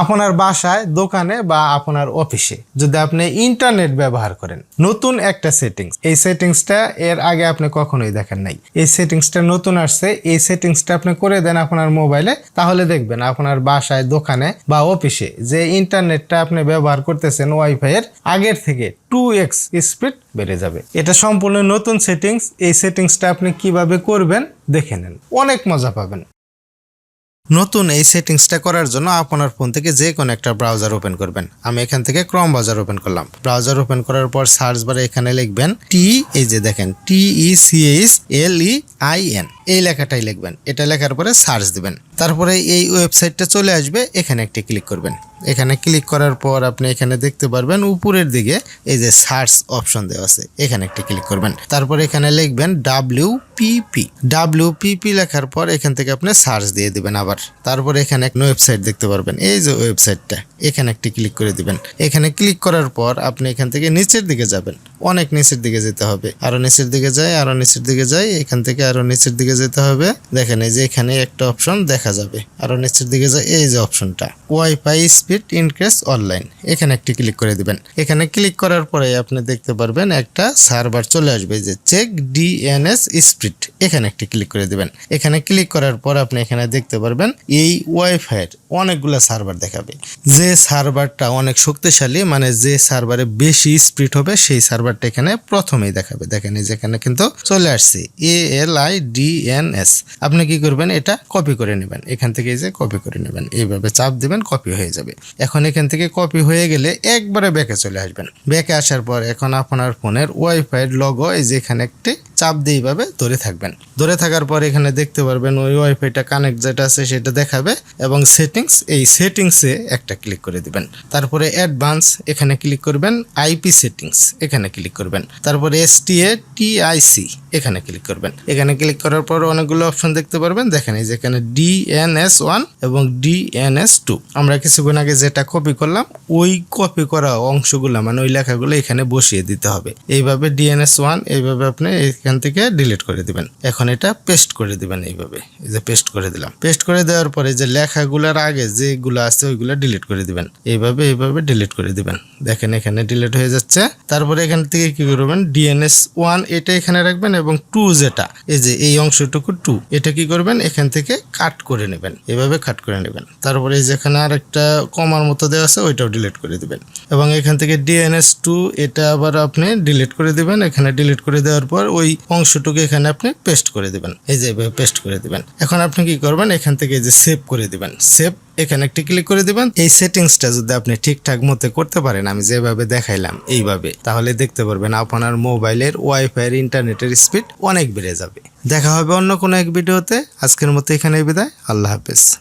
আপনার বাসায়, দোকানে বা আপনার অফিসে যদি আপনি ইন্টারনেট ব্যবহার করেন, নতুন একটা সেটিংস। এই সেটিংসটা এর আগে আপনি কখনোই দেখেন নাই। এই সেটিংসটা নতুন আসছে, এই সেটিংসটা আপনি করে দেন আপনার মোবাইলে, তাহলে দেখবেন আপনার বাসায়, দোকানে বা অফিসে যে ইন্টারনেটটা আপনি ব্যবহার করতেছেন ওয়াইফাই এর, আগের থেকে টু এক্স স্পিড বেড়ে যাবে। এটা সম্পূর্ণ নতুন সেটিংস। এই সেটিংসটা আপনি কীভাবে করবেন, দেখে নেন। অনেক মজা পাবেন। নতুন এই সেটিংসটা করার জন্য আপনার ফোন থেকে যে কোনো একটা ব্রাউজার ওপেন করবেন। আমি এখান থেকে ক্রম ব্রাউজার ওপেন করলাম। ব্রাউজার ওপেন করার পর সার্চ বারে এখানে লিখবেন টি, এই যে দেখেন, T E C H L E I N, এই লেখাটাই লিখবেন। এটা লেখার পরে সার্চ দিবেন। তারপরে এই ওয়েবসাইটটা চলে আসবে, এখানে একটি ক্লিক করবেন। এখানে ক্লিক করার পর আপনি এখানে দেখতে পারবেন উপরের দিকে এই যে সার্চ অপশন দেওয়া আছে, এখানে একটি ক্লিক করবেন। তারপর এখানে লিখবেন ডাব্লিউ পিপি ডাব্লিউ পিপি লেখার পর এখান থেকে আপনি সার্চ দিয়ে দিবেন আবার। তারপর এখানে একটা ওয়েবসাইট দেখতে পারবেন, এই যে ওয়েবসাইটটা। এখানে একটি ক্লিক করে দিবেন। এখানে ক্লিক করার পর আপনি এখান থেকে নিচের দিকে যাবেন। অনেক নিচের দিকে যেতে হবে। আরও নিচের দিকে যাই আরও নিচের দিকে যাই এখান থেকে আরও নিচের দিকে যেতে হবে। দেখেন এই যে এখানে একটা অপশন দেখা যাবে। আরও নিচের দিকে যাই এই যে অপশনটা। ওয়াইফাই স্পিড ইনক্রিজ অনলাইন এখানে একটি ক্লিক করে দিবেন। এখানে ক্লিক করার পরে আপনি দেখতে পারবেন একটা সার্ভার চলে আসবে যে চেক ডিএনএস স্পিড এখানে একটি ক্লিক করে দিবেন। এখানে ক্লিক করার পর আপনি এখানে দেখতে পারবেন এই ওয়াইফাইয়ের অনেকগুলো সার্ভার দেখাবে। যে সার্ভারটা অনেক শক্তিশালী মানে যে সার্ভারে বেশি স্পিড হবে, সেই সার্ভারটা এখানে প্রথমেই দেখাবে। দেখেন এই যেখানে কিন্তু চলে আসছে। A L I D N S আপনি কি করবেন? এটা কপি করে নেবেন। এখান থেকে এই যে কপি করে নেবেন। এইভাবে চাপ দিবেন কপি হয়ে যাবে। এখন এখান থেকে কপি হয়ে গেলে একবারে ব্যাকে চলে আসবেন। ব্যাকে আসার পর এখন আপনার ফোনের ওয়াইফাই লগো এই যে এখানে একটি চাপ দিয়ে এইভাবে ধরে থাকবেন। ধরে থাকার পর এখানে দেখতে পারবেন ওই ওয়াইফাইটা কানেক্ট যেটা আছে সেটা দেখাবে এবং সেটিংস এই সেটিংসে একটা ক্লিক করে দিবেন। তারপরে অ্যাডভান্স এখানে ক্লিক করবেন আইপি সেটিংস এখানে ক্লিক করবেন। তারপরে S T A T I C এখানে ক্লিক করবেন। এখানে ক্লিক করার পর অনেকগুলো অপশন দেখতে পারবেন। দেখেন এই যে এখানে ডিএনএস ওয়ান এবং ডিএনএস টু আমরা কিছুক্ষণ আগে যেটা কপি করলাম, ওই কপি করা অংশগুলো মানে ওই লেখাগুলো এখানে বসিয়ে দিতে হবে। এইভাবে ডিএনএস ওয়ান এইভাবে আপনি এখান থেকে ডিলিট করে দিবেন। এখন এটা পেস্ট করে দিবেন এইভাবে। এই যে পেস্ট করে দিলাম। পেস্ট করে দেওয়ার পরে যে লেখাগুলোর আগে যেগুলো আছে ওইগুলো ডিলিট করে দিবেন। এইভাবে এইভাবে ডিলিট করে দিবেন। দেখেন এখানে ডিলিট হয়ে যাচ্ছে। তারপরে এখান থেকে কি করবেন? ডিএনএস ওয়ান এটা এখানে রাখবেন এবং টু যেটা, এই যে এই অংশটুকু টু এটা কি করবেন? এখান থেকে কাট করে নেবেন। এভাবে কাট করে নেবেন। তারপরে যেখানে আর একটা কমার মতো দেওয়া আছে, ওইটাও ডিলিট করে দিবেন। এবং এখান থেকে ডিএনএস টু এটা আবার আপনি ডিলিট করে দিবেন। এখানে ডিলিট করে দেওয়ার পর ওই অংশটুকু এখানে আপনি পেস্ট করে দিবেন। এই যে এভাবে পেস্ট করে দিবেন। এখন আপনি কি করবেন? এখান থেকে যে সেভ করে দিবেন। সেভ এখানে একটি ক্লিক করে দিবেন। এই সেটিংসটা যদি আপনি ঠিকঠাক মতো করতে পারেন, আমি যেভাবে দেখাইলাম, এইভাবে, তাহলে দেখতে পারবেন আপনার মোবাইলের ওয়াইফাই এর ইন্টারনেটের স্পিড অনেক বেড়ে যাবে। দেখা হবে অন্য কোনো এক ভিডিওতে আজকের মতো এখানে বিদায়। আল্লাহ হাফেজ।